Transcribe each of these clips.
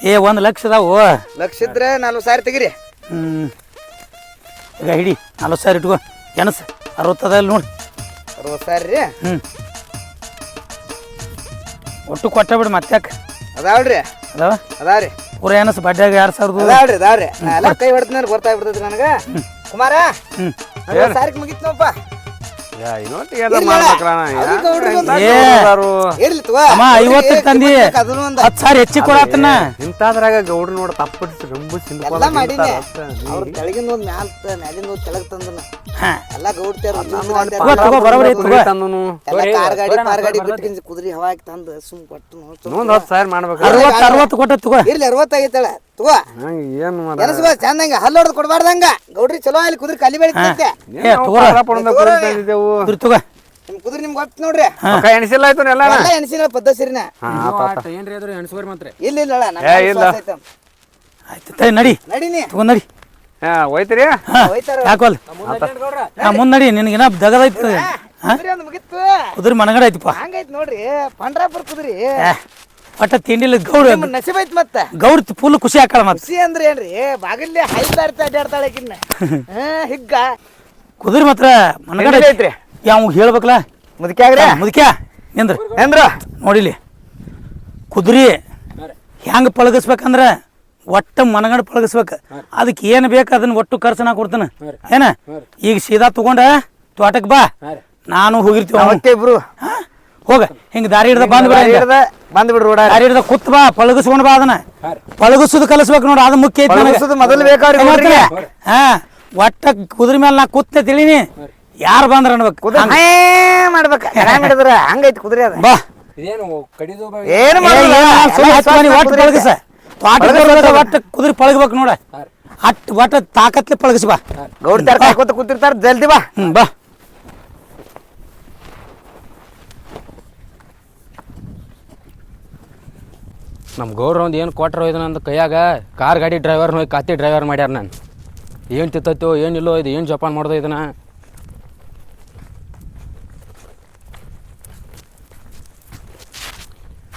ಏ ಒಂದು ಲಕ್ಷ ಅದಾವು. ಲಕ್ಷ ಇದ್ರೆ ನಾಲ್ಕು ಸಾವಿರ ತೆಗಿರಿ. ಹ್ಞೂ ಈಗ ಹಿಡಿ ನಲ್ವತ್ತು ಸಾವಿರ ಇಟ್ಕೊ. ಎನಸ್ ಅರವತ್ತದ ಇಲ್ಲಿ ನೋಡಿ ಅರವತ್ತು ಸಾವಿರ ರೀ? ಹ್ಞೂ ಒಟ್ಟು ಕೊಟ್ಟ ಬಿಡು ಮತ್ತೆ ಅದಾವ್ರಿ ಅದಾವ ಅದಾವ್ರಿ ಪೂರ ಎನಸ್ ಬಡ್ಡ್ಯಾಗ ಎರಡು ಸಾವಿರದ ಅದಾವ್ರಿ ಅದಾವ್ರಿ ರೀ. ಎಲ್ಲ ಕೈ ಹೊಡೆದ್ಮೇಲೆ ಗೊತ್ತಾಗ್ಬಿಡ್ತೈತಿ ನನಗೆ. ಕುಮಾರ ಹ್ಞೂ ಸಾರಿಗೆ ಸಾವಿರಕ್ಕೆ ಮುಗಿತ್ ನೋಪ್ಪ ಐವತ್ತು ತಂದಿ. ಒಂದು. ಹತ್ತು ಸಾವಿರ ಹೆಚ್ಚಿ ಕೊಡತ್ತನ ಇಂಥದ್ರಾಗ ಗೌಡ್ರು ನೋಡ ತಪ್ಪಿಟ್ಟು ಗಂಬು ಎಲ್ಲ ಮಾಡೀನಿ ಅವ್ರ ಕೆಳಗಿಂದ ಒಂದು ಮ್ಯಾಲ ಮ್ಯಾಲಿಂದ ಒಂದು ಕೆಳಗೆ ತಂದನ. ಹಾಂ. ಎಲ್ಲ ಗೌಡ್ತಾರ ಬರೋಬರಿ ತಂದನು. ಕಾರ್ ಗಾಡಿ ಬಿಟ್ಕಿಂದ ಕುದುರೆ ಹವಾ ಹಾಕಿ ತಂದು ಸುಮ್ ಕೊಟ್ಟು ಹತ್ತು ಸಾವಿರ ಮಾಡ್ಬೇಕು ಅರವತ್ತು ಅರವತ್ತು ಕೊಟ್ಟ ತಗೋ. ಇರ್ಲಿ ಅರವತ್ತಾಗೈತಳ ತಗೋ. ಹಂಗೆ ಏನು ಮಾಡ ಎನಸ್ಬೋ ಚಂದಂಗ ಹಲ್ಲು ಹೊಡೆದು ಕೊಡಬಾರ್ದಂಗ. ಗೌಡ್ರಿ ಚಲೋ ಅಲ್ಲಿ ಕುದುರೆ ಕಲಿ ಬೆಳಿತೈತೆ. ಏ ತಗೋರ. ತಂದಿದ್ದೆವು ಕುದುರೆ ತಗೋ. ನಿಮ್ ಕುದುರೆ ನಿಮ್ಗೆ ಗೊತ್ತು ನೋಡ್ರಿ. ಕೈ ಎಣಿಸಿಲ್ಲ ಆಯ್ತು ಎಲ್ಲ ಎಲ್ಲ ಎಣಸಿನ ಪದ್ಧತಿರಿನ ಹಾ ಆತ. ಏನ್ರಿ ಅದ್ರ ಎಣಸ್ಕೋರಿ ಮಾತ್ರ? ಇಲ್ಲ ಇಲ್ಲ. ಆಯ್ತು ತೈ ನಡಿ. ನಡಿನಿ. ತಗೋ ನಡಿ. ಹಾ ಹೋಯ್ತಿರಿ? ಹಾಂ ಹೋಯ್ತಾರ. ಯಾಕೋಲ್ ಹಾಂ ಮುಂದೆ ನಡಿ ನಿನಗೇನ ದಗದೈತಿ ಕುದುರೆ ಮನಗಡ ಐತಿಪ್ಪ. ಹಂಗೈತ್ ನೋಡ್ರಿ ಪಂಡ್ರಾಪುರ ಕುದುರಿ. ಒಟ್ಟ ತಿಂಡಿಲ್ಲ ಗೌಡ ನಿಮ್ ನಸೀಬ್ ಐತ್ ಮತ್ತ. ಗೌಡ್ ಫುಲ್ ಖುಷಿ ಹಾಕಳ ಮತ್ತೆ ಖುಷಿ ಅಂದ್ರೆ ಏನ್ರಿ? ಬಾಗಿಲ್ಲೇ ಹೈದಾಡ್ತಾ ಅಡ್ಡಾಡ್ತಾಳೆ ಆಕಿನ್ನ ಹಾ ಹಿಗ್ಗ. ಕುದುರೆ ಮಾತ್ರ ಮನಗಡೆ ಐತ್ರಿ? ಯಾವ ಹೇಳ್ಬೇಕಲ್ಲ? ಮುದುಕ್ಯಾಗ್ರಿ ಆಗ್ರ? ನಿಂದ್ರ. ಏನ್ರ? ನೋಡಿಲಿ. ಕುದುರೆ ಹೆಂಗೆ ಪಳಗಿಸ್ಬೇಕಂದ್ರ ಒಟ್ಟ ಮನಗಂಡ ಪಳಗಿಸ್ಬೇಕು. ಅದಕ್ಕೆ ಏನು ಬೇಕು ಅದನ್ನ ಒಟ್ಟು ಖರ್ಚು ನಾ ಕೊಡ್ತಾನೆ ಏನ? ಈಗ ಸೀದಾ ತಗೊಂಡ ತೋಟಕ್ ಬಾ. ನಾನು ಹೋಗಿರ್ತೀವಿ. ಅವ್ನು. ಅವತ್ತೆ ಇಬ್ರು. ಹಾ? ಹೋಗ ಹಿಂಗ ದಾರಿ ಹಿಡ್ದ ಬಂದ್ ಬಿಡ. ಬಂದ್ ಬಿಡ್ರಿ ಓಡಾಡ ದಾರಿ ಹಿಡ್ದ ಕುತ್ ಬಾ ಪಳಗಿಸ್ಕೊಂಡ್ ಬಾ ಅದನ್ನ. ಪಳಗಿಸುದು ಕಲಿಸ್ಬೇಕು ನೋಡು ಅದು ಮುಖ್ಯ ಐತಿ ನನಗೆ. ಮೊದಲು ಬೇಕಾದ್ರೆ. ಹಾ ಒಟ್ಟ ಕುದುರೆ ಮೇಲೆ ನಾ ಕುತ್ತ ತಿಳಿನಿ. ಯಾರು ಬಂದ್ರ ಅನ್ಬೇಕು? ಕುದುರೆ ಮಾಡ್ಬೇಕ. ಹೆಂಗ್ ಹಿಡಿದ್ರ? ಹಂಗೈತಿ ಕುದುರೆ ಅದ. ಬಾ. ಇದೇನು ಕಡಿದು ಏನು. ಏನ್ ಒಟ್ಟು ಕುದುರೆ ಪಳಗಿಸ. ಒಟ್ಟು ಕುದುರೆ ಪಳಗ್ಬೇಕು ನೋಡ. ಅಟ್ ಒಟ್ಟ ತಾಕತ್ಲೆ ಪಳಗಿಸಿ ಬಾ. ಕೂತಿರ್ತಾರ ಜಲ್ದಿ ಬಾ. ಬಾ. ನಮ್ಮ ಗೌಡ್ರ ಒಂದು ಏನು ಕೊಟ್ಟರು ಇದು ನಂದು ಕೈಯಾಗ? ಕಾರ್ ಗಾಡಿ ಡ್ರೈವರ್ ಹೋಗಿ ಕಾತಿ ಡ್ರೈವರ್ ಮಾಡ್ಯಾರ ನಾನು. ಏನು ತಿತ್ತೈತೋ ಏನಿಲ್ಲೋ ಇದು ಏನು ಜಪಾನ್ ಮಾಡ್ದೋ ಇದನ್ನ?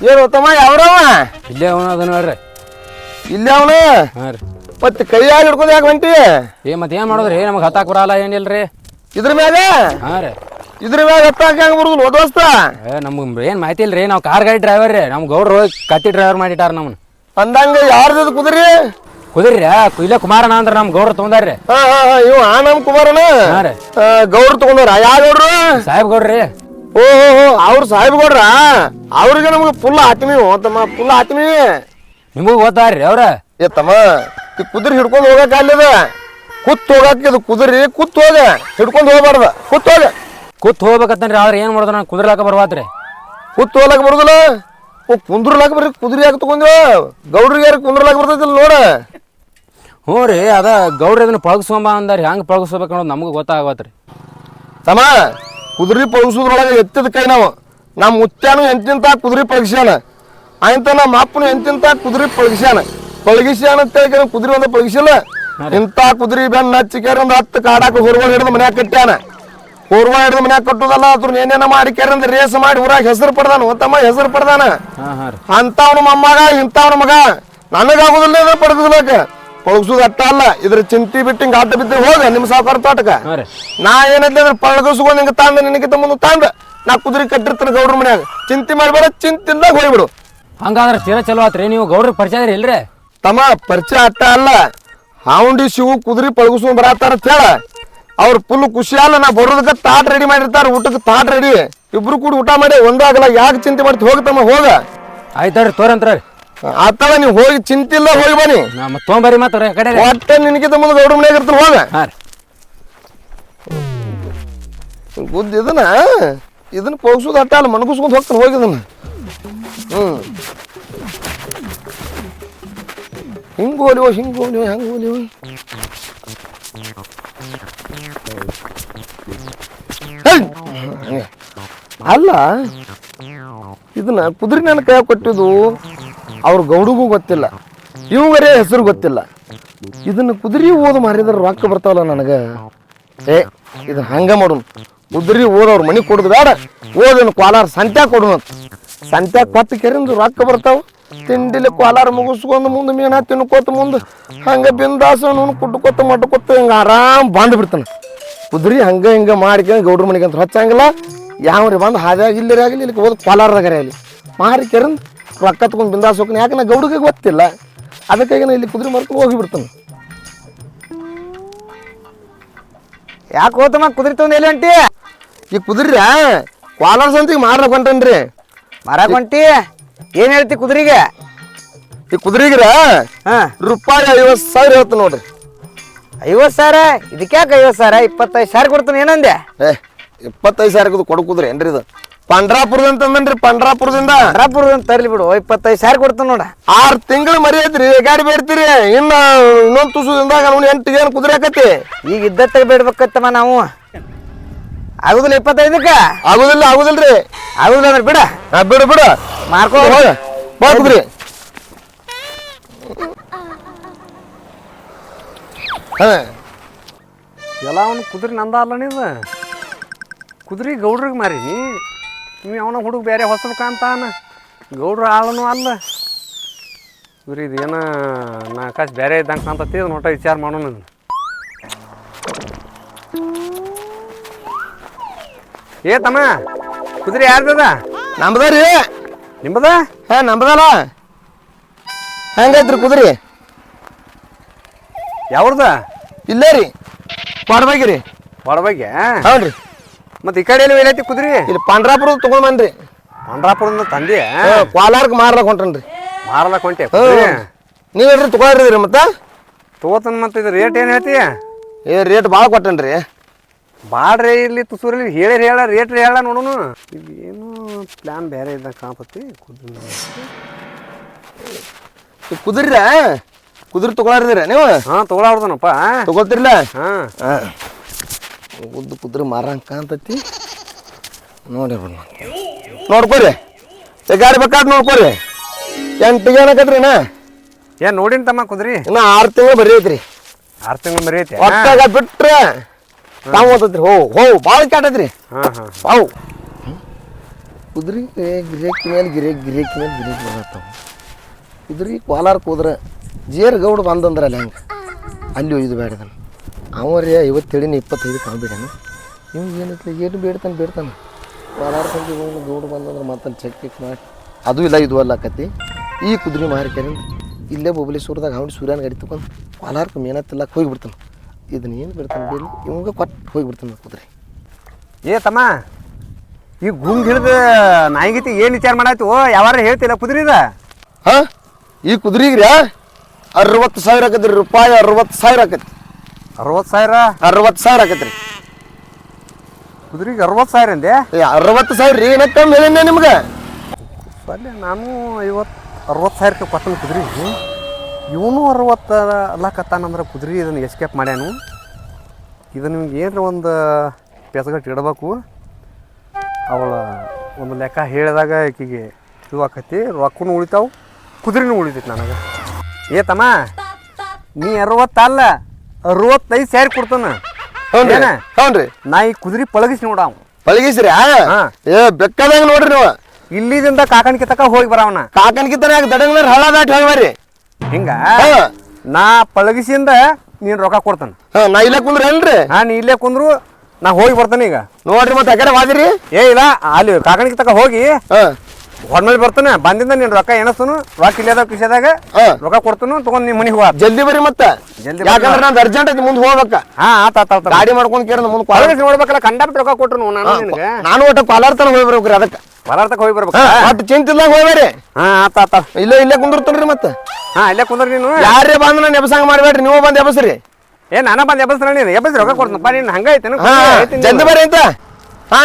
ಏನು ತಮ್ಮ ಯಾವ್ರವ ಇಲ್ಲೇ ಅವನ ಅದನ್ನ ನೋಡ್ರಿ. ಇಲ್ಲೇ ಅವನು? ಹಾಂ ರೀ. ಮತ್ತೆ ಕೈಯಾಗ ಹಿಡ್ಕೊಂಡು ಯಾಕೆ ಹೊಂಟಿ ಏ ಮತ್ತೆ ಏನು ಮಾಡೋದ್ರಿ? ನಮಗೆ ಹತ್ತಾಕ್ ಬರಲ್ಲ ಏನಿಲ್ಲ ರೀ ಇದ್ರ ಮೇಲೆ ಹಾಂ ರೀ. ಇದ್ರ ಮ್ಯಾಗ ಎತ್ತಾಕ ಹೆಂಗ ಬರುದಿಲ್ಲ ದೋಸ್ತ. ನಮ್ಗೆ ಏನು ಮಾಹಿತಿ ಇಲ್ರಿ ನಾವ್ ಕಾರ್ ಗಾಡಿ ಡ್ರೈವರ್ ರೀ. ನಮ್ಮ ಗೌಡ್ರು ಕತ್ತಿ ಡ್ರೈವರ್ ಮಾಡಿಟ್ಟಾರ ನಮ್ಮನ್ನ ಅಂದಂಗ ಯಾರ್ದು ಕುದ್ರಿ? ಕುದ್ರಿ ಕುಯ್ಲಾ ಕುಮಾರನ ಅಂದ್ರ ನಮ್ ಗೌಡ್ರು ತಗೊಂಡಾರ್ರಿ. ಇವ ಆನಮ್ ಕುಮಾರನ? ಗೌಡ್ರು ತಗೊಂಡವ್ರ ಯಾವ ಗೌಡ್ರು? ಸಾಹೇಬ್ ಗೌಡ್ರಿ. ಓ ಹೋ ಹೋ ಅವ್ರ ಸಾಹೇಬ್ ಗೌಡ್ರ? ಅವ್ರಿಗೆ ನಮ್ಗೆ ಫುಲ್ ಆತ್ಮೀ ತಮ್ಮ ಫುಲ್ ಆತ್ಮೀಯ ನಿಮಗೂ ಗೊತ್ತಾರ್ರಿ ಅವ್ರ. ಏ ತಮ್ಮ ಈ ಕುದುರೆ ಹಿಡ್ಕೊಂಡು ಹೋಗಕ್ಕೆ ಅಲ್ಲದ ಕುತ್ ಹೋಗಕ್ಕೆ ಇದು ಕುದ್ರಿ ಕುತ್ ಹೋಗ ಹಿಡ್ಕೊಂಡು ಹೋಗ್ಬಾರ್ದ. ಕುತ್ ಹೋಗ ಕೂತ್ ಹೋಗ್ಬೇಕಂತಂದ್ರೆ ಆದ್ರೆ ಏನು ಮಾಡೋದು? ನಾನು ಕುದುರ್ಲಾಕ ಬರ್ವಾತ್ರಿ. ಕುತ್ತು ಹೋಗ್ಲಾಕ ಬರುದಿಲ್ಲ. ಕುಂದ್ರಲಾಕ ಬರ್ರಿ ಕುದುರೆ ಯಾಕೆ ತಗೊಂಡ್ರ ಗೌಡ್ರಿಗೆ ಯಾರು ಕುಂದ್ರಲಾಕ ಬರ್ತೈತಿಲ್ಲ ನೋಡ. ಹ್ಞೂ ರೀ ಅದ ಗೌಡ್ರಿ ಅದನ್ನ ಪಳಗಿಸ್ಕೊಂಬ ಅಂದಾರಿ ಹೆಂಗೆ ಪಳಗಿಸ್ಬೇಕು ಅನ್ನೋದು ನಮಗೆ ಗೊತ್ತಾಗತ್ರಿ ತಮ್ಮ ಕುದುರೆ ಪಳಗಿಸೋದ್ರೊಳಗೆ ಎತ್ತಿದ ಕೈ ನಾವು. ನಮ್ಮ ಮುತ್ಯಾನು ಎಂತಿಂತ ಕುದುರೆ ಪಳಗಿಸ್ಯಾನ. ಆಯ್ತ ನಮ್ಮ ಅಪ್ಪನು ಎಂತಿಂತ ಕುದುರೆ ಪಳಗಿಸ್ಯಾನ. ಪಳಗಿಸ್ಯಾನ ಅಂತ ಹೇಳಿ ಕುದುರೆ ಒಂದು ಪಳಗಿಸಿಲ್ಲ. ಇಂಥ ಕುದುರೆ ಬೆನ್ನ ಹಚ್ಚಿಕ್ಯಾರ ಒಂದು ಹತ್ತು ಕಾಡಾಕ ಹೊರಗಡೆ ಹಿಡಿದು ಮನ್ಯಾಗ ಕಟ್ಟ್ಯಾನ. ಹೊರವ ಹಿಡಿದು ಮನ್ಯಾಗ ಕಟ್ಟುದಲ್ಲ ಅದ್ರ ಏನೇನ ಮಾಡಿ ಕೆರಂದ ರೇಸ್ ಮಾಡಿ ಊರಾಗ ಹೆಸರು ಪಡ್ದಾನ ತಮ್ಮ ಹೆಸರು ಪಡ್ದಾನ? ಅಂತವನ ಮೊಮ್ಮಗ ಇಂಥವ್ನ ಮಗ. ನನಗಾಗುದಿಲ್ಲ ಇದು ಪಡೆದಿಲ್ಲಕ ಪಳಗಿಸೋದು ಅಟ್ಟ ಅಲ್ಲ ಇದ್ರ ಚಿಂತಿ ಬಿಟ್ಟು ಹಿಂಗ ಆಟ ಬಿದ್ದು ಹೋಗ ನಿಮ್ಮ ಸಾವುಕಾರ ತೋಟಕ. ನಾ ಏನಿದ್ದೆ ಅಂದ್ರೆ ಪಳಗಿಸ್ಕೊಂಡು ಹಿಂಗ ತಂದ ನಿನಗಿಂತ ಮುಂದೆ ತಂದ. ನಾ ಕುದುರೆ ಕಟ್ಟಿರ್ತಾನೆ ಗೌಡ್ರ ಮನ್ಯಾಗ. ಚಿಂತೆ ಮಾಡಬೇಡ ಚಿಂತಿಲ್ದಾಗ ಹೋಗ್ಬಿಡು. ಹಂಗಾದ್ರೆ ತೀರ ಚಲೋ ಆತ್ರಿ ನೀವು ಗೌಡ್ರ ಪರಿಚಯ ಇದ್ರಿ ಇಲ್ರಿ? ತಮ್ಮ ಪರಿಚಯ ಅಟ್ಟ ಅಲ್ಲ. ಹಾವುಂಡಿ ಶಿವು ಕುದುರೆ ಪಳಗಿಸ್ಕೊಂಡ್ ಬರತ್ತಾರ ಅಂತ ಹೇಳ. ಅವ್ರ ಫುಲ್ ಖುಷಿ ಅಲ್ಲ ನಾ ಬರೋದಕ್ಕೆ ತಾಟ್ ರೆಡಿ ಮಾಡಿರ್ತಾರ ಊಟಕ್ಕೆ ತಾಟ್ ರೆಡಿ ಇಬ್ರು ಕೂಡ ಊಟ ಮಾಡಿ ಒಂದಾಗಲ್ಲ ಯಾಕೆ ಚಿಂತೆ ಮಾಡ್ತಿ? ಹೋಗ್ತಮ್ಮ ಹೋಗ. ಆಯ್ತಾರ್ರಿ ತೋರಂತ್ರ ಆತಾಳ ಆತಲ್ಲ ನೀವು ಹೋಗಿ ಚಿಂತಿಲ್ಲ ಹೋಗಿ ಬನ್ನಿ. ನಾ ಮತ್ತೆ ಮಾತ್ರ ಕಡೆ ರೀ ನಿನಗಿಂತ ಮುಂದೆ ಗೌಡ ಮನ್ಯಾಗ ಇರ್ತಾನೆ ಹೋಗ. ಬುದ್ಧಿ ಇದನ್ನ ಇದನ್ನ ಪೋಗ್ಸೋದು ಅಟ್ಟ ಅಲ್ಲ ಮಣಗಿಸ್ಕೊಂಡು ಹೋಗ್ತಾನೆ ಹೋಗಿ ಇದನ್ನ. ಹ್ಮ್. ಹಿಂಗ್ ಹೋಲಿವ ಹಿಂಗ್ ಹೋಲಿವ ಹೆಂಗ್ ಹೋಲಿವ. ಅಲ್ಲ, ಇದನ್ನ ಕುದುರೆ ನನ್ನ ಕೈ ಕೊಟ್ಟಿದ್ದು? ಅವ್ರ ಗೌಡಗೂ ಗೊತ್ತಿಲ್ಲ. ಇವರೇ ಹೆಸರು ಗೊತ್ತಿಲ್ಲ. ಇದನ್ನ ಕುದುರೆ ಓದು ಮಾರಿದ್ರೆ ರೊಕ್ಕ ಬರ್ತಾವಲ್ಲ ನನಗೆ? ಏ ಇದು ಹಂಗೆ ಮಾಡೋನು ಕುದುರೆ ಓದವ್ರ ಮನೆ ಕೊಡುದು ಬೇಡ. ಓದನ್ನು ಕೋಲಾರ ಸಂತ್ಯಾಗ ಕೊಡೋಣ ಸಂತ್ಯಾಗ ಕೊತ್ತ ಕೆರಿಂದ ರೊಕ್ಕ ಬರ್ತಾವ. ತಿಂಡಿಲಿ ಕೋಲಾರ ಮುಗಿಸ್ಕೊಂಡು ಮುಂದೆ ಮೀನ ತಿನ್ಕೋತ ಮುಂದೆ ಹಂಗೆ ಬಿಂದಾಸ ಕುಡ್ಕೋತ ಮಡ್ಕೋತ ಹಿಂಗೆ ಆರಾಮ್ ಬಂದು ಬಿಡ್ತಾನೆ. ಕುದ್ರಿ ಹಂಗೆ ಹಿಂಗೆ ಮಾಡ್ಕೊಂಡು ಗೌಡ್ರ ಮನೆಗೆ ಅಂತ ಹಚ್ಚಂಗಿಲ್ಲ. ರೀ ಬಂದು ಹಾದ್ಯಾಗ ಇಲ್ಲರಿ ಆಗಲಿ ಇಲ್ಲಿ ಹೋದ್ ಕೋಲಾರದಾಗರೆ ಆಗಲಿ ಮಾರಿ ಕೆರಂದ್ ರೊಕ್ಕ ತಗೊಂಡು ಬಿಂದಾಸ್ ಹೋಗ್ತಾನೆ ಯಾಕೆ ನಾ ಗೌಡಿಗೆ ಗೊತ್ತಿಲ್ಲ. ಅದಕ್ಕಾಗಿ ನಾ ಇಲ್ಲಿ ಕುದುರೆ ಮರ್ಕೊಂಡು ಹೋಗಿಬಿಡ್ತಾನೆ ಯಾಕೆ ಹೋತಮ್ಮ ಕುದುರೆ ತಗೊಂಡು ಎಲ್ಲಿ ಅಂಟಿ ಈ ಕುದುರೆ ಕೋಲಾರ ಸಂತಿಗೆ ಮಾರಕ್ ಹೊಂಟನ್ರಿ ಮಾರಕ್ ಹೊಂಟಿ ಏನ್ ಹೇಳ್ತಿ ಕುದುರೆಗೆ? ಈ ಕುದುರೆಗಿರ ಹಾ. ರೂಪಾಯಿ ಐವತ್ತು ಸಾವಿರ ಹೇಳ್ತ ನೋಡ್ರಿ. ಐವತ್ ಸಾವಿರ? ಇದಕ್ಯಾಕೆ ಐವತ್ತು ಸಾವಿರ? ಇಪ್ಪತ್ತೈದು ಸಾವಿರ ಕೊಡ್ತೀನಿ ಏನಂದೆ? ಏ ಇಪ್ಪತ್ತೈದು ಸಾವಿರ ಕೊಡು ಕುದುರೆ ಏನ್ರಿ ಇದು? ಪಂಡ್ರಾಪುರದಂತ ಅಂತಂದನ್ರಿ ಪಂಡ್ರಾಪುರದಿಂದ. ಅರಾಪುರ ಅಂತ ತರ್ಲಿ ಬಿಡು ಇಪ್ಪತ್ತೈದು ಸಾವಿರ ಕೊಡ್ತೀನಿ ನೋಡ. ಆರು ತಿಂಗಳು ಮರಿ ಐತ್ರಿ ಗಾಡಿ ಬೇಡ್ತೀರಿ. ಇನ್ನ ಇನ್ನೊಂದು ತುಸುದಿಂದಾಗ ಅವ್ನು ಎಂಟು ಏನು ಕುದುರೆ ಆಕತಿ? ಈಗ ಇದ್ದತ್ತ ಬೇಡ್ಬೇಕತ್ತಮ್ಮ ನಾವು. ಆಗುದಿಲ್ಲ ಇಪ್ಪತ್ತೈದಕ್ಕ? ಆಗುದಿಲ್ಲ ಆಗುದಿಲ್ರಿ. ಆಗುದಿಲ್ಲ ಅಂದ್ರೆ ಬಿಡ. ಹಾ, ಬಿಡು ಬಿಡು. ಮಾರ್ಕೋ. ಹೋಗ. ಎಲ್ಲ ಅವನು ಕುದುರೆ ನಂದ ಅಲ್ಲ ನೀನು? ಕುದುರೆ ಗೌಡ್ರಿಗೆ ಮಾರಿ ನೀವು ಅವನ ಹುಡುಗ ಬೇರೆ ಹೊಸಬೇಕ ಅಂತಾನ ಗೌಡ್ರ ಆಳನು ಅಲ್ಲ. ಇವ್ರಿ ಏನ ನಾ ಆಕಾಶ ಬೇರೆ ಇದ್ದಂಗೆ ಕಾಣ್ತತಿ ಅದು ನೋಟ ವಿಚಾರ ಮಾಡೋಣ. ಏ ತಮ್ಮ ಕುದುರೆ ಯಾರ್ದದ? ನಮ್ದರಿ ನಿಮ್ಮದ ಹಾ ನಮ್ದಲ್ಲ ಹೆಂಗೈತ್ರಿ ಕುದ್ರಿ? ಯಾವ್ರದ ಇಲ್ಲೇ ರೀ. ಕೊಡ್ಬೇಕ್ರಿ ಹೌದು ರೀ ಮತ್ತೆ ಈ ಕಡೆ ಎಲ್ಲಿ ಏನೈತಿ ಕುದುರಿ? ಇಲ್ಲಿ ಪಂಡ್ರಾಪುರ ತಗೊಂಡ್ ಬಂದ್ರಿ. ಪಂಡ್ರಾಪುರದಿಂದ ತಂದೆ? ಕೋಲಾರಕ್ಕೆ ಮಾರ್ಲಕ್ ಹೊಂಟನ್ರಿ. ಮಾರಲಕ್ ಹೊಂಟೆ ನೀವು ಹೇಳ್ರಿ ತಗೊಳ್ರಿ ಮತ್ತೆ? ತಗೋತನ್ ಮತ್ತೆ ಇದು ರೇಟ್ ಏನು ಹೇಳ್ತಿ? ಏ ರೇಟ್ ಭಾಳ ಕೊಟ್ಟನ್ರಿ. ಬಾಡ್ರಿ ಇಲ್ಲಿ ತುಸೂರಲ್ಲಿ ಹೇಳಿ ಹೇಳ ರೇಟ್ ಹೇಳ ನೋಡು ಇದು ಏನು ಪ್ಲಾನ್ ಬೇರೆ ಇದ್ದಂಗೆ ಕಾಣಪತ್ತಿ ಕುದುರೆ ಕುದುರ್ರ? ಕುದುರೆ ತಗೊಳಾರ್ದಿರ ತಗೊಳ್ರಿ ನೀವು? ಹಾಂ ತಗೊಳಾರ್ದನಪ್ಪ. ತಗೊಳ್ತಿರ್ಲ? ಹಾಂ. ಉದ್ದು ಕುದುರೆ ಮಾರಂಗೆ ಕಾಣ್ತತಿ. ನೋಡಿ ನೋಡ್ಕೊರಿ. ಗಾಡಿ ಬೇಕಾದ್ ನೋಡ್ಕೊರಿ. ಎಂಟು ಜನಕತ್ರಿ ನಾ ಏನ್ ನೋಡಿನ ತಮ್ಮ ಕುದುರಿ? ಇನ್ನ ಆರು ತಿಂಗಳು ಬರೀತ್ರಿ. ಆರು ತಿಂಗಳು ಬರೀತಿ ಐತೆ ಒಟ್ಟಾಗ ಬಿಟ್ರೆ ತಾವು ಓದತ್ರಿ ಹೋ ಹೋ ಭಾಳ ಕಾಟದ್ರಿ ಹಾಂ ಕುದ್ರಿ ಗಿರೇಕ್ ಮೇಲೆ ಗಿರೇಕ್ ಗಿರೇಕ್ ಮೇಲೆ ಗಿರೇಕ್ ಬರತ್ತಾವ. ಕುದ್ರಿ ಕೋಲಾರಕ್ಕೆ ಹೋದ್ರೆ ಜೇರ್ ಗೌಡ ಬಂದಂದ್ರೆ ಅಲ್ಲಿ ಹಂಗೆ? ಅಲ್ಲಿ ಒಯ್ದು ಬೇಡದನು ಅವರೇ ಐವತ್ತೇಳಿನ ಇಪ್ಪತ್ತೈದು ಕಾಣ್ಬೇಡನು ನಿಮ್ಗೆ ಏನೈತಿ ಏನು ಬೇಡ್ತಾನೆ ಬೇಡ್ತಾನೆ? ಕೋಲಾರ ಸಂಜೆ ಹೋಗಿ ಗೌಡ ಬಂದಂದ್ರೆ ಮತ್ತೆ ಚೆಕ್ ಚೆಕ್ ಮಾಡಿ. ಅದು ಇಲ್ಲ ಇದು ಅಲ್ಲ ಕತ್ತಿ. ಈ ಕುದುರೆ ಮಾರಿಕೆ ಇಲ್ಲೇ ಬೊಬ್ಬಲೇಶ್ವರದಾಗ ಅವ್ನು ಸೂರ್ಯನ ಗಾಡಿ ತಗೊಂಡು ಕೋಲಾರಕ್ಕೆ ಮೇನತ್ತಿಲ್ಲಕ್ಕೆ ಹೋಗಿಬಿಡ್ತಾನೆ. ಇದನ್ನ ಏನು ಬಿಡ್ತಾನೆ ಬಿಲ್ ಇವಾಗ ಕೊಟ್ಟು ಹೋಗಿಬಿಡ್ತಾನೆ ಕುದುರೆ ಏ ತಮ್ಮ ಈ ಗುಂಗ್ ಹಿಡ್ದು ನಾಯಿಗತಿ ಏನು ವಿಚಾರ ಮಾಡಾಯ್ತು? ಯಾವಾರ ಹೇಳ್ತಿಲ್ಲ ಕುದುರೆದ? ಹಾ? ಈ ಕುದುರೆಗ್ರಿ ಅರವತ್ತು ಸಾವಿರ ಆಕತ್ರಿ ರೂಪಾಯಿ ಅರವತ್ತು ಸಾವಿರ ಆಕತಿ ಅರವತ್ತು ಸಾವಿರ? ಅರವತ್ತು ಸಾವಿರ ಆಕತ್ರಿ. ಕುದುರೆಗೆ ಅರವತ್ತು ಸಾವಿರ ಅಂದೆ? ಏ ಅರವತ್ತು ಸಾವಿರ ರೀ ಏನಕ್ಕೆ ಕಮ್ಮಿ ನಿಮ್ಗೆ? ಸರಿ ನಾನು ಐವತ್ತು ಅರವತ್ತು ಸಾವಿರಕ್ಕೆ ಕೊಟ್ಟನು ಕುದುರೆ ಇವನು ಅರವತ್ತು ಅಲ್ಲಕತ್ತಾನಂದ್ರೆ ಕುದುರೆ ಇದನ್ನು ಎಸ್ಕೇಪ್ ಮಾಡ್ಯಾನು. ಇದು ನಿಮ್ಗೆ ಏನಾರ ಒಂದು ಪೆಸಗಟ್ಟು ಇಡಬೇಕು. ಅವಳ ಒಂದು ಲೆಕ್ಕ ಹೇಳಿದಾಗ ಆಕಿಗೆ ಇದು ಆಕತಿ ರೊಕ್ಕನೂ ಉಳಿತಾವು ಕುದುರೆನೂ ಉಳಿತೈತಿ ನನಗೆ. ಏ ತಮ್ಮ ನೀ ಅರವತ್ತಲ್ಲ ಅರವತ್ತೈದು ಸ್ಯಾರಿ ಕೊಡ್ತಾನ? ಹ್ಞೂ ನಾ ಈ ಕುದುರೆ ಪಳಗಿಸಿ ನೋಡ ಅವ ಪಳಗಿಸ್ರಿ. ಏ ಬೆಕ್ಕದಂಗ ನೋಡ್ರಿ ನೀವು. ಇಲ್ಲಿದಿಂದ ಕಾಕಣಿಕೆ ತಕ ಹೋಗಿ ಬರವನ. ಕಾಕಣಿಕೆ ಯಾಕೆ ದಡಂಗ್ನಾರ ಹಳ ದಾಟಿ ಹೋಗಿ ಬರ್ರಿ ಹಿಂಗ. ನಾ ಪಳಗಿಸಿಂದ ನೀನ್ ರೊಕ್ಕ ಕೊಡ್ತಾನ. ಹಾ ನಾ ಇಲ್ಲೇ ಕುಂದ್ರ ಏನ್ರಿ? ಹಾ ನೀ ಇಲ್ಲೇ ಕುಂದ್ರು ನಾ ಹೋಗಿ ಬರ್ತಾನೆ ಈಗ. ನೋಡ್ರಿ ಮತ್ತೆ ಯಾಕಡೆ ವಾದಿರಿ ಏ ಇಲ್ಲ ಅಲ್ಲಿ ಕಾಕಣಿಕೆ ತಕ ಹೋಗಿ ಹಾ. ಹೊಡ್ಮೇಲೆ ಬರ್ತಾನೆ ಬಂದಿಂದ ನೀನ್ ರೊಕ್ಕ ಎಣಸ್ತನು ರೊಕ್ಕ ಇಲ್ಲದ ಕಿಶದಾಗ. ರೊಕ್ಕ ಕೊಡ್ತನು ತಗೊಂಡ್ ನಿಮ್ ಮನಿಗೆ ಹೋಗ ಜಲ್ದಿ ಬರ್ರಿ ಮತ್ತ. ಜಲ್ದಿ ಯಾಕಂದ್ರೆ ನಾನು ಅರ್ಜೆಂಟ್ ಐತಿ ಮುಂದೆ ಹೋಗ್ಬೇಕ. ಹಾ ಆತ ಆತ ಆತ ಗಾಡಿ ಮಾಡ್ಕೊಂಡ್ ಕೇರ ಮುಂದೆ ಪಳಗಿಸಿ ನೋಡ್ಬೇಕಲ್ಲ ಕಂಡ ರೊಕ್ಕ ಕೊಟ್ರು ನಾನು ನಿನಗೆ. ನಾನು ಒಟ್ಟು ಪಾಲಾರ್ ತನಕ ಹೋಗಿ ಬರ್ಬೇಕ್ರಿ ಅದಕ್ಕೆ. ಪದಾರ್ಥಕ ಹೋಗಿ ಬರ್ಬೇಕು. ಒಟ್ಟು ಚಿಂತಿಲ್ದಾಗ ಹೋಗ್ಬೇರಿ ಹಾ ಆತ ಆತ ಇಲ್ಲೇ ಇಲ್ಲೇ ಕುಂದಿರ್ತನ್ರಿ ಮತ್ತ. ಹಾ ಇಲ್ಲೇ ಕುಂದ್ರ ನೀನು. ಯಾರೇ ಬಂದ್ ನಾನು ಎಬ್ಸಂಗ ಮಾಡ್ಬೇಡ್ರಿ ನೀವು ಬಂದ್ ಎಬ್ಸ್ರಿ. ಏ ನಾನ ಬಂದ್ ಎಬ್ಬಸ್ರ ನೀನು ಎಬ್ಬಸ್ ರೊಕ್ಕ ಕೊಡ್ತನಪ್ಪ ನೀನು ಹಂಗೈತೆ ಬರೀ ಜಲ್ದಿ ಬರ್ರಿ ಅಂತ. ಹಾ.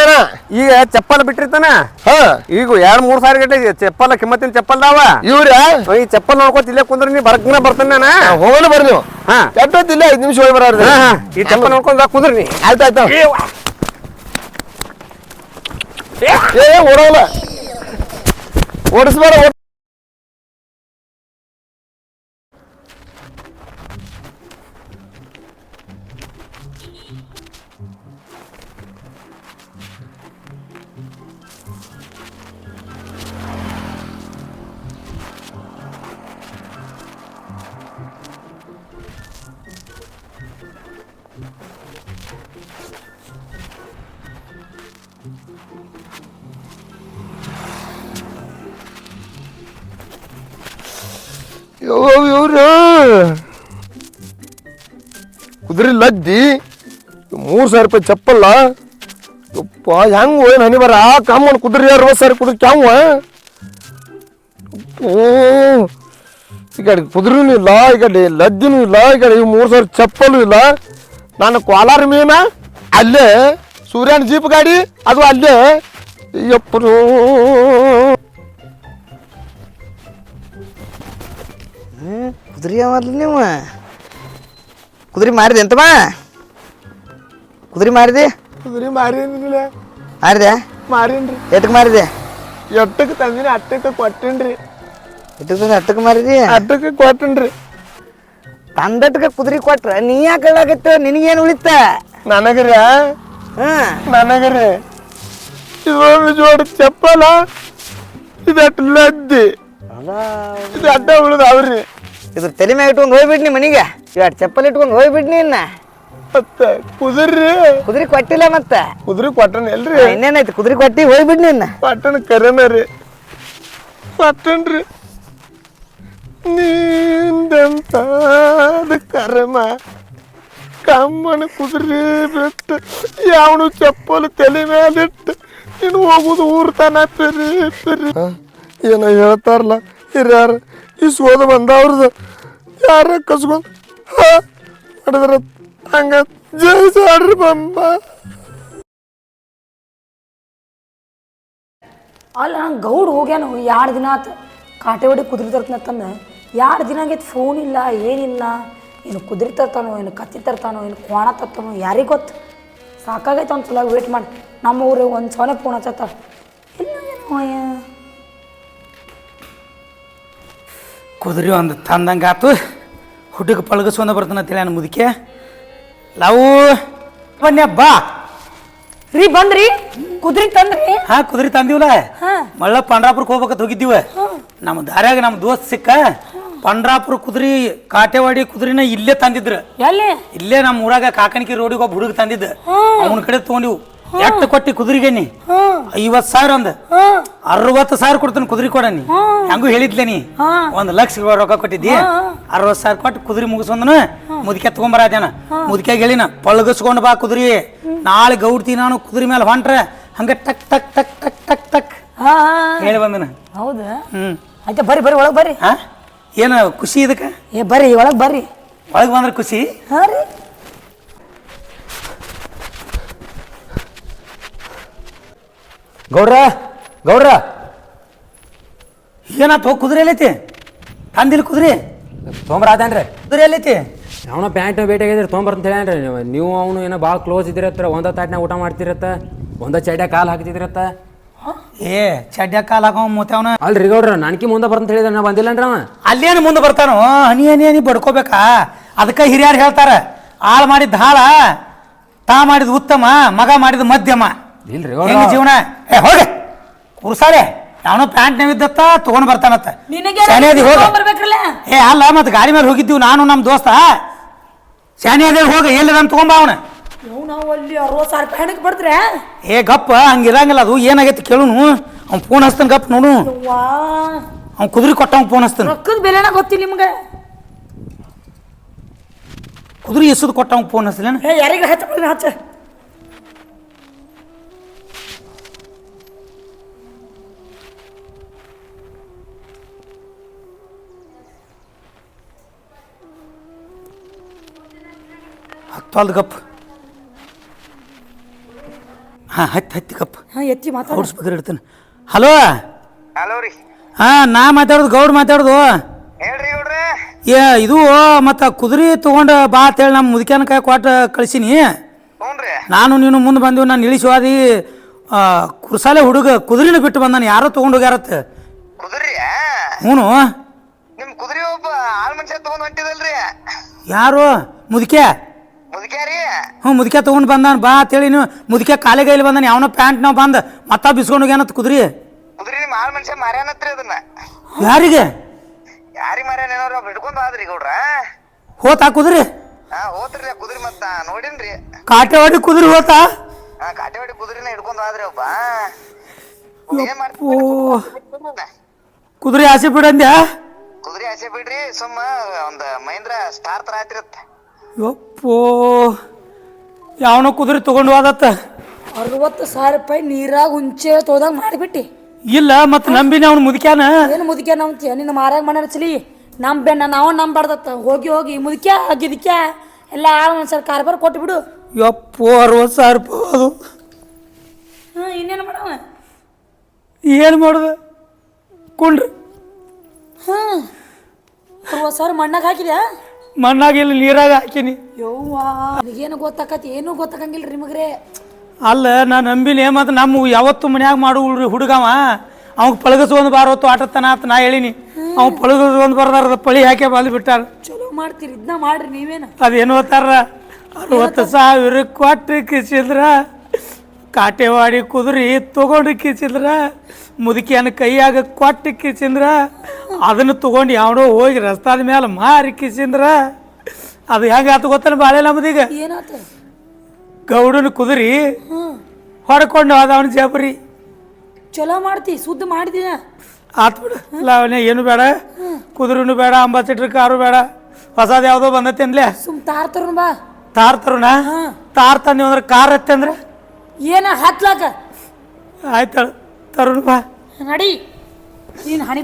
ಈಗ ಚಪ್ಪಲ್ ಬಿಟ್ಟಿರ್ತಾನ. ಹಾ. ಈಗ ಎರಡ್ ಮೂರ್ ಸಾವಿರ ಗಂಟೆ ಚಪ್ಪಲ್ ಕಿಮ್ಮತ್ತಿನ ಚಪ್ಪಲ್ ದಾವ ಇವ್ರ? ಈ ಚಪ್ಪಲ್ ನೋಡ್ಕೊತ ಇಲ್ಲೇ ಕುಂದ್ರ ನೀ ಬರಕ್ನ ಬರ್ತಾನ ನಾನು? ಬರ್ ನೀವು. ಹಾ. ಎಷ್ಟೊತ್ತಿಲ್ಲ ಐದು ನಿಮಿಷ ಹೋಗಿ ಬರ ಹಾ, ಹಾ. ಈ ಚಪ್ಪಲ್ ನೋಡ್ಕೊಂಡ್ ಕುಂದ್ರ ನೀ. ಆಯ್ತಾಯ್ತ ಆಯ್ತು ಏ ಓಡೋಲ್ಲ. ಓಡಿಸ್ಬೇಡ ಇವ್ರು? ಕುದುರೆ ಲದ್ದಿ? ಮೂರು ಸಾವಿರ ರೂಪಾಯಿ ಚಪ್ಪಲ್ಲ? ಯಪ್ಪ, ಹೆಂಗ್ ಏನು ಹನಿ ಬರ ಕಾಮನ್ ಕುದುರೆ ಅರವತ್ತು ಸಾವಿರ ಕುದುರೆ ಕ್ಯಾಂವ ಈ ಕಡೆ ಕುದುರೆನೂ ಇಲ್ಲ, ಈ ಕಡೆ ಲದ್ದಿನೂ ಇಲ್ಲ, ಈ ಕಡೆ ಮೂರು ಸಾವಿರ ಚಪ್ಪಲು ಇಲ್ಲ. ನಾನು ಕೋಲಾರ ಮೀನ ಅಲ್ಲೇ, ಸೂರ್ಯನ ಜೀಪ್ ಗಾಡಿ, ಅದು ಅಲ್ಲೇ. ಯಪ್ಪರು ಕುದುರೆ ಅವಲ್ಲ ನೀವು ಕುದುರೆ ಮಾರಿದೆ ಅಂತಮ್ಮ ಕುದುರೆ ಮಾರಿದೆ? ಕುದುರೆ ಮಾರೇನಿಲ್ಲ ಮಾರಿದೆ? ಮಾರೇನ್ರಿ. ಎಟ್ಟಕ್ಕೆ ಮಾರಿದೆ? ಎಟ್ಟಕ್ಕೆ ತಂದಿನಿ ಅಟ್ಟಕ್ಕೆ ಕೊಟ್ಟೇನ್ರಿ. ಎಟ್ಟಕ್ಕೆ ಅಟ್ಟಕ್ಕೆ ಮಾರಿದಿ? ಅಟ್ಟಕ್ಕೆ ಕೊಟ್ಟೇನ್ರಿ. ತಂದಟ್ಟಕ್ಕೆ ಕುದುರೆ ಕೊಟ್ರ ನೀ ಯಾಕೆ ಹೇಳಾಕತ್ತ? ನಿನಗೇನು ಉಳಿತ? ನನಗರ ಹಾಂ ನನಗರ. ಇದೊಂದು ಜೋಡಿ ಚಪ್ಪಲ ಇದಟ್ಟು ಲದ್ದಿ. ಇದು ಅಡ್ಡ ಉಳಿದ ಅವ್ರಿ ಇದ್ರ ತಲೆ ಮ್ಯಾಗ ಇಟ್ಕೊಂಡು ಹೋಗ್ಬಿಡ್ನಿ ಮನಿಗೆ. ಎರಡು ಚಪ್ಪಲಿ ಇಟ್ಕೊಂಡು ಹೋಗ್ಬಿಡ್ನಿ ಇನ್ನ. ಮತ್ತೆ ಕುದುರ್ರಿ. ಕುದುರೆ ಕೊಟ್ಟಿಲ್ಲ ಮತ್ತ. ಕುದುರೆ ಕೊಟ್ಟನ ಎಲ್ರಿ? ಇನ್ನೇನೈತಿ ಕುದುರಿ ಕೊಟ್ಟಿ ಹೋಗ್ಬಿಡ್ನಿ ಇನ್ನ. ಕೊಟ್ಟನ ಕರೆನ ರೀ. ಕೊಟ್ಟನ್ರಿ. ನೀಂದಂತಾದ ಕರಮ? ಕಮ್ಮನ ಕುದುರಿ ಬಿಟ್ಟು ಯಾವನು ಚಪ್ಪಲು ತಲೆ ಮೇಲಿಟ್ಟು ನೀನು ಹೋಗುದು ಊರ್ತಾನ ಪೆರಿ ಪೆರಿ. ಏನೋ ಹೇಳ್ತಾರಲ್ಲ ಹಿರಿಯಾರ ಈ ಸೋದ ಬಂದವ್ರದ್ದು ಯಾರ ಕಸ್ಕೊಂಡು? ಮಾಡಿದ್ರ ಹಂಗ ಜೈಸಾಡ್ರಿ ಬಂಬ. ಅಲ್ಲ ನಂಗೆ ಗೌಡ್ ಹೋಗ್ಯಾನು ಎರಡು ದಿನ ಆತು? ಕಾಟೆ ಹೊಡಿ ಕುದುರೆ ತರ್ತನತ್ತಂದ ಎರಡು ದಿನ ಆಗೈತೆ ಫೋನ್ ಇಲ್ಲ, ಏನಿಲ್ಲ? ಏನು ಕುದುರೆ ತರ್ತಾನೋ, ಏನು ಕತ್ತಿ ತರ್ತಾನೋ, ಏನು ಕೋಣ ತರ್ತಾನೋ, ಯಾರಿಗೆ ಗೊತ್ತು? ಸಾಕಾಗೈತೆ ಒಂದು ಸಲ ವೇಟ್ ಮಾಡಿ. ನಮ್ಮ ಊರಿಗೆ ಒಂದು ಸಲ ಫೋನ್ ಹಚ್ಚತ್ತ ಇಲ್ಲ ಏನೋ ಕುದುರೆ ಒಂದು ತಂದಂಗೆ ಆತು ಹುಡುಗ ಪಳಗಿಸ್ಕೊಂಡ ಬರ್ತಾನ ತಿಳ್ಯಾನ ಮುದುಕೆ. ಲವ್. ಬನ್ನಿ ಬಾ ರೀ ಬಂದ್ರಿ. ಕುದುರೆ ತಂದ್ರಿ. ಹಾ ಕುದುರೆ ತಂದಿವಲ್ಲ. ಮಳ್ಳ ಪಂಡ್ರಾಪುರಕ್ಕೆ ಹೋಗ್ಬೇಕಂತ ಹೋಗಿದ್ದೀವ. ನಮ್ಮ ದಾರ್ಯಾಗ ನಮ್ಮ ದೋಸ್ತ್ ಸಿಕ್ಕ. ಪಂಡ್ರಾಪುರ ಕುದುರೆ ಕಾಟೆವಾಡಿ ಕುದುರೆನ ಇಲ್ಲೇ ತಂದಿದ್ರು. ಎಲ್ಲಿ? ಇಲ್ಲೇ ನಮ್ಮ ಊರಾಗ ಕಾಕಣಿಕಿ ರೋಡಿಗೆ ಒಬ್ಬ ಹುಡುಗ ತಂದಿದ್ದ. ಅವನ ಕಡೆ ತಗೊಂಡಿವು. ಎಟ್ಟು ಕೊಟ್ಟಿ ಕುದುರೆಗೆ ನೀ? ಐವತ್ ಸಾವಿರ ಅಂದ. ಅರವತ್ತು ಸಾವಿರ ಕೊಡ್ತಾನೆ ಕುದುರೆ ಕೊಡನಿ ಹೆಂಗೂ ಹೇಳಿದ್ಲೆ ನೀ? ಒಂದ್ ಲಕ್ಷ ರೊಕ್ಕ ಕೊಟ್ಟಿದ್ದಿ. ಅರವತ್ ಸಾವಿರ ಕೊಟ್ಟು ಕುದುರೆ ಮುಗಿಸ್ಕೊಂಡನು ಮುದುಕೆ ತಗೊಂಬರಾಜನ ಮುದುಕೆ ಹೇಳಿನ ಪಳಗಿಸ್ಕೊಂಡು ಬಾ ಕುದುರೆ. ನಾಳೆ ಗೌಡ್ತಿ ನಾನು ಕುದುರೆ ಮೇಲೆ ಹೊಂಟ್ರೆ ಹಂಗ ಟಕ್ ಟಕ್ ಟಕ್ ಟಕ್ ಟಕ್ ಟಕ್ ಹೇಳಿ ಬಂದನ. ಹೌದಾ. ಹ್ಮ್. ಆಯ್ತಾ ಬರ್ರಿ ಬರ್ರಿ ಒಳಗೆ ಬರ್ರಿ. ಹಾ? ಏನ ಖುಷಿ ಇದಕ್ಕೆ? ಏ ಬರ್ರಿ ಒಳಗೆ ಬರ್ರಿ. ಒಳಗೆ ಬಂದ್ರೆ ಖುಷಿ? ಹಾಂ ರೀ. ಗೌಡ್ರ ಗೌಡ್ರ. ಏನಪ್ಪ ಕುದುರೆ ಎಲ್ಲೈತಿ? ತಂದಿಲ್ಲ ಕುದುರೆ? ತೊಂಬರ ಆದ್ರೆ ಕುದುರೆ ಎಲ್ಲೈತಿ? ಅವನ ಪ್ಯಾಂಟ್ ಭೇಟಿ ಆಗಿದ್ರೆ ತೊಂಬರ್ ಅಂತ ನೀವು. ನೀವು ಅವನು ಏನೋ ಭಾಳ ಕ್ಲೋಸ್ ಇದ್ದಿರತ್ತ ಒಂದ ತಾಟ್ನಾಗ ಊಟ ಮಾಡ್ತಿರತ್ತ ಒಂದ ಚಡ್ಯಾಗ ಕಾಲು ಹಾಕ್ತಿದ್ರತ್ತ ಏ ಚಡ್ಡ ಕಾಲ ಹಾಕೋ ಮೂತವನ ಅಲ್ರಿ ಗೌಡ್ರ ನನ್ಕಿ ಮುಂದೆ ಬರ್ತಂತ ಹೇಳಿದ್ರೆ ನಾ ಬಂದಿಲ್ಲನ್ರಿ ಅವ. ಅಲ್ಲೇನು ಮುಂದೆ ಬರ್ತಾನೋ? ಹನಿ ಹನಿ ಹನಿ ಬಡ್ಕೋಬೇಕಾ? ಅದಕ್ಕೆ ಹಿರಿಯರು ಹೇಳ್ತಾರ ಆಳ್ ಮಾಡಿದ ಹಾಳ ತಾ ಮಾಡಿದ ಉತ್ತಮ ಮಗ ಮಾಡಿದ ಮಧ್ಯಮ. ಇಲ್ರಿ ಹೆಂಗ ಜೀವನ? ಏ ಹೋಗ್ರಿ ಕುರ್ಸಾಳೆ. ಯಾವನೋ ಪ್ಯಾಂಟ್ ನಾವಿದ್ದತ್ತ ತಗೊಂಡ್ ಬರ್ತಾನತ್ತ. ನಿನಗೆ ಶಾನೆ ಅದಿ ಹೋಗ. ಬರ್ಬೇಕ್ರಲ್ಲ? ಏ ಅಲ್ಲ ಮತ್ತೆ ಗಾಡಿ ಮೇಲೆ ಹೋಗಿದ್ದೀವಿ ನಾನು ನಮ್ಮ ದೋಸ್ತ. ಶಾನೆ ಅದೇ ಹೋಗ ಎಲ್ಲಿ ನಾನು ತಗೊಂಬ ಅವನ. ಅಲ್ಲಿ ಅರವತ್ತು ಸಾವಿರ ರೂಪಾಯಿ ಹಣಕ್ಕೆ ಬರ್ತ್ರೆ ಏ ಗಪ್ಪ ಹಂಗಿರಂಗಿಲ್ಲ ಅದು. ಏನಾಗೈತಿ ಕೇಳುನು? ಅವ್ನು ಫೋನ್ ಹಚ್ತಾನೆ ಗಪ್ಪ ನೋಡು. ವಾ ಅವ್ನು ಕುದುರೆ ಕೊಟ್ಟ ಅವ್ನು ಫೋನ್ ಹಚ್ತಾನ. ರೊಕ್ಕದ ಬೆಲೆನ ಗೊತ್ತಿಲ್ಲ ನಿಮ್ಗೆ. ಕುದುರೆ ಎಸದು ಕೊಟ್ಟ ಅವ್ನು ಫೋನ್ ಹಚ್ಲೇನು ಏ ಯಾರಿಗೆ ಹಚ್ಚ ಹಚ್ಚ. ಹತ್ತಲ್ದು ಗಪ್ ಹಾಂ ಹತ್ತಿ ಹತ್ತಿ ಕಪ್ಪ. ಹಾಂ ಎತ್ತಿ ಮಾತಾಡ. ಇಡ್ತಾನೆ ಹಲೋ? ಹಲೋ ರೀ. ಹಾಂ ನಾ ಮಾತಾಡೋದು ಗೌಡ್ ಮಾತಾಡೋದು. ಹೇಳ್ರಿ ಗೌಡ್ರೆ. ಏ ಇದು ಮತ್ತು ಕುದುರೆ ತೊಗೊಂಡು ಬಾ ಅಂತೇಳಿ ನಮ್ಮ ಮುದುಕ್ಯಾನ ಕೈ ಕೊಟ್ಟು ಕಳಿಸೀನಿ. ರೀ ನಾನು ನೀನು ಮುಂದೆ ಬಂದೀವಿ ನಾನು ಇಳಿಸುವಾದಿ ಕುರ್ಸಾಲೆ ಹುಡುಗ ಕುದುರೆನ ಬಿಟ್ಟು ಬಂದಾನ ಯಾರೋ ತೊಗೊಂಡು ಹೋಗ್ಯಾರತ್ತ ಕುದುರೆ? ಹ್ಞೂ ನಿಮ್ ಕುದುರೆ ಒಬ್ಬ ಆಳ್ ಮನುಷ್ಯ ತಗೊಂಡ್ ಹೊಂಟಿದಲ್ರಿ. ಯಾರು? ಮುದುಕೆ ಮುದುಕ್ಯಾರಿ? ಹ್ಞೂ ಮುದುಕೆ ತೊಗೊಂಡು ಬಂದಾನ. ಬಾ ಅಂತೇಳಿ ನೀವು ಮುದುಕೆ ಕಾಲಿಗೆ ಇಲ್ಲಿ ಬಂದಾನ. ಯಾವನೋ ಪ್ಯಾಂಟ್ ನಾವು ಬಂದು. ಮತ್ತ ಬಿಸ್ಕೊಂಡು ಹೋಗ್ಯಾನತ್ ಕುದ್ರಿ. ಕುದುರೆ ನಿಮ್ಮ ಆಳ್ ಮನುಷ್ಯ ಮಾರ್ಯಾನತ್ರಿ ಅದನ್ನ. ಯಾರಿಗೆ? ಯಾರಿಗೆ ಮಾರ್ಯಾನ ಏನೋ ಒಬ್ಬ ಹಿಡ್ಕೊಂಡ್ ಆದ್ರಿ ಗೌಡ್ರ ಹೋತಾ ಕುದ್ರಿ. ಹಾ ಹೋತ್ರಿ ಕುದ್ರಿ ಮತ್ತ. ನೋಡಿನ್ರಿ. ಕಾಟೆವಾಡಿ ಕುದುರೆ ಹೋತಾ? ಹಾ ಕಾಟೆವಾಡಿ ಕುದುರೆನ ಹಿಡ್ಕೊಂಡು ಆದ್ರಿ ಒಬ್ಬ. ಏನ್ ಕುದುರೆ ಆಸೆ ಬಿಡಂದ್ಯಾ ಕುದುರೆ ಆಸೆ ಬಿಡ್ರಿ ಸುಮ್ಮ ಒಂದ್ ಮಹೇಂದ್ರ ಸ್ಟಾರ್ ತರ ಆತಿರತ್ತ ಯಪ್ಪೋ ಯಾವನೋ ಕುದುರೆ ತಗೊಂಡು ಹೋದತ್ತ. ಅರವತ್ತು ಸಾವಿರ ರೂಪಾಯಿ ನೀರಾಗ ಉಂಚೆ ತೋದಾಗ ಮಾಡಿಬಿಟ್ಟಿ. ಇಲ್ಲ ಮತ್ತೆ ನಂಬಿನಿ ಅವ್ನು ಮುದುಕ್ಯಾನ? ಏನು ಮುದುಕ್ಯ ನಂಬ್ತೀಯ ನಿನ್ನ ಮಾರಾಗ ಮನೆ ಚಲಿ. ಬೆನ್ನ ನಾವು ನಂಬಾರ್ದತ್ತ. ಹೋಗಿ ಹೋಗಿ ಮುದುಕ್ಯ ಗಿದ್ಕ್ಯ ಎಲ್ಲ ಒಂದ್ಸಲ ಕಾರ್ಬಾರ್ ಕೊಟ್ಟು ಬಿಡು. ಯಪ್ಪೋ ಅರವತ್ತು ಸಾವಿರ ರೂಪಾಯಿ ಅದು ಹಾಂ ಇನ್ನೇನು ಮಾಡವ? ಏನು ಮಾಡೋದು? ಕುಂಡ್ರಿ. ಹಾಂ ಅರವತ್ತು ಸಾವಿರ ಮಣ್ಣಾಗ ಹಾಕಿದ್ಯಾ? ಮಣ್ಣಾಗಿಲ್ಲ ನೀರಾಗ ಹಾಕಿನಿ. ಯವ್ವಾ ನನಗೇನು ಗೊತ್ತಾಕತಿ? ಏನೂ ಗೊತ್ತಾಗಂಗಿಲ್ಲ ನಿಮಗ್ರೆ. ಅಲ್ಲ ನಾ ನಂಬಿನಿ ಮತ್ತು ನಮ್ಮ ಯಾವತ್ತು ಮನ್ಯಾಗ ಮಾಡು ಹುಡುಗವ? ಒಂದು ಬಾರೊತ್ತು ಬಾರತ್ತು ಆಟತನ ಅಂತ ನಾ ಹೇಳಿನಿ. ಅವ್ ಪಳಗಸ್ಕೊಂಡ್ ಬರ್ದಾರ ಪಳಿ ಹಾಕಿ ಬಂದು ಬಿಟ್ಟಾರ. ಚಲೋ ಮಾಡ್ತೀರಿ ಇದನ್ನ ಮಾಡ್ರಿ ನೀವೇನ? ಅದೇನು ಓದ್ತಾರ? ಅರವತ್ತು ಸಾವಿರ ಕೊಟ್ಟು ಕಿಸಿದ್ರ ಕಾಟೆವಾಡಿ ಕುದುರಿ ತಗೊಂಡು ಕಿಸಿದ್ರ ಮುದುಕಿಯನ್ನು ಕೈಯಾಗ ಕೊಟ್ಟು ಕಿಸಿದ್ರ ಅದನ್ನು ತಗೊಂಡು ಯಾವನೋ ಹೋಗಿ ರಸ್ತಾದ ಮೇಲೆ ಮಾರಿ ಕಿಸಿಂದ್ರ ಅದು ಹೆಂಗೆ ಆತು ಗೊತ್ತಲ್ಲ ಬಾಳೆ ನಮ್ದೀಗ ಏನಾತ? ಗೌಡನ ಕುದುರಿ ಹೊಡ್ಕೊಂಡು ಹೋದ ಅವನ ಜಬರಿ. ಚಲೋ ಮಾಡ್ತಿ ಸುದ್ದ ಮಾಡಿದೀನ ಆತ್ ಬಿಡು. ಇಲ್ಲ ಅವನೇ ಏನು ಬೇಡ. ಕುದುರೆನು ಬೇಡ ಅಂಬಾಸಿಟ್ರ್ ಕಾರು ಬೇಡ. ಹೊಸದು ಯಾವುದೋ ಬಂದತ್ತೆ ಅಂದ್ಲೇ ಸುಮ್ ತಾರ್ತರು ಬಾ. ತಾರ್ ತರುಣ? ತಾರ್ ತಂದಿ ಅಂದ್ರೆ ಕಾರ್ ಹತ್ತೆ ಅಂದ್ರೆ? ಏನ ಹತ್ಲಾಕ? ಆಯ್ತು ತರುಣ ಬಾ. ನಡಿ. ನೀನು ಹಣಿ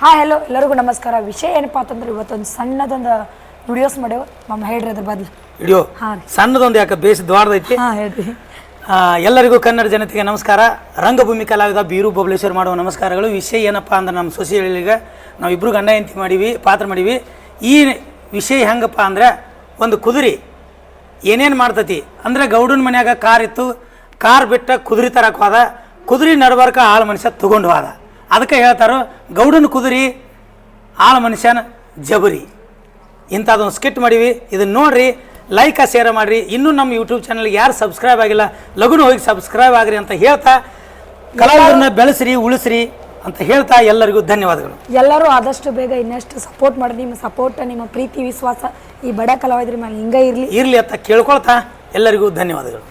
ಹಾಯ್ ಹಲೋ ಎಲ್ಲರಿಗೂ ನಮಸ್ಕಾರ. ವಿಷಯ ಏನಪ್ಪಾ ಅಂತಂದ್ರೆ ಇವತ್ತೊಂದು ಸಣ್ಣದೊಂದು ವಿಡಿಯೋಸ್ ಮಾಡೇವು. ನಮ್ಮ ಹೇಳ್ರಿ ಅದ್ರ ಬದ್ಲು. ವಿಡಿಯೋ ಹಾಂ ರೀ. ಸಣ್ಣದೊಂದು ಯಾಕೆ ಬೇಸ್ ದ್ವಾರದೈತಿ ಹಾಂ ಹೇಳ್ರಿ. ಆ, ಎಲ್ಲರಿಗೂ ಕನ್ನಡ ಜನತೆಗೆ ನಮಸ್ಕಾರ. ರಂಗಭೂಮಿ ಕಲಾವಿದ ಬೀರು ಬಬಲೇಶ್ವರ್ ಮಾಡುವ ನಮಸ್ಕಾರಗಳು. ವಿಷಯ ಏನಪ್ಪ ಅಂದ್ರೆ ನಮ್ಮ ಸೊಸೆಗಳಿಗೆ ನಾವು ಇಬ್ಬರು ಗಂಡ ಹೆಂಡತಿ ಮಾಡೀವಿ ಪಾತ್ರ ಮಾಡೀವಿ. ಈ ವಿಷಯ ಹೆಂಗಪ್ಪ ಅಂದ್ರೆ ಒಂದು ಕುದುರೆ ಏನೇನು ಮಾಡ್ತತಿ? ಅಂದ್ರೆ ಗೌಡನ ಮನ್ಯಾಗ ಕಾರ್ ಇತ್ತು. ಕಾರ್ ಬಿಟ್ಟ ಕುದುರೆ ತರಕ್ಕೆ ಹೋದ. ಕುದುರೆ ನಡ್ಬಾರ್ಕ ಆಳು ಮನುಷ್ಯ ತಗೊಂಡು ಹೋದ. ಅದಕ್ಕೆ ಹೇಳ್ತಾರೋ ಗೌಡನ ಕುದುರಿ ಆಳ ಮನುಷ್ಯನ ಜಬರಿ. ಇಂಥದ್ದೊಂದು ಸ್ಕಿಟ್ ಮಾಡೀವಿ. ಇದನ್ನು ನೋಡಿರಿ ಲೈಕ ಶೇರ್ ಮಾಡಿರಿ. ಇನ್ನೂ ನಮ್ಮ ಯೂಟ್ಯೂಬ್ ಚಾನಲ್ಗೆ ಯಾರು ಸಬ್ಸ್ಕ್ರೈಬ್ ಆಗಿಲ್ಲ ಲಗುನ ಹೋಗಿ ಸಬ್ಸ್ಕ್ರೈಬ್ ಆಗ್ರಿ ಅಂತ ಹೇಳ್ತಾ ಕಲಾವಿದರನ್ನ ಬೆಳೆಸ್ರಿ ಉಳಿಸ್ರಿ ಅಂತ ಹೇಳ್ತಾ ಎಲ್ಲರಿಗೂ ಧನ್ಯವಾದಗಳು. ಎಲ್ಲರೂ ಆದಷ್ಟು ಬೇಗ ಇನ್ನಷ್ಟು ಸಪೋರ್ಟ್ ಮಾಡಿ. ನಿಮ್ಮ ಸಪೋರ್ಟ್ ನಿಮ್ಮ ಪ್ರೀತಿ ವಿಶ್ವಾಸ ಈ ಬಡ ಕಲಾವಿದ್ರ ಮೇಲೆ ಹಿಂಗೆ ಇರಲಿ. ಇರಲಿ ಅಂತ ಕೇಳ್ಕೊಳ್ತಾ ಎಲ್ಲರಿಗೂ ಧನ್ಯವಾದಗಳು.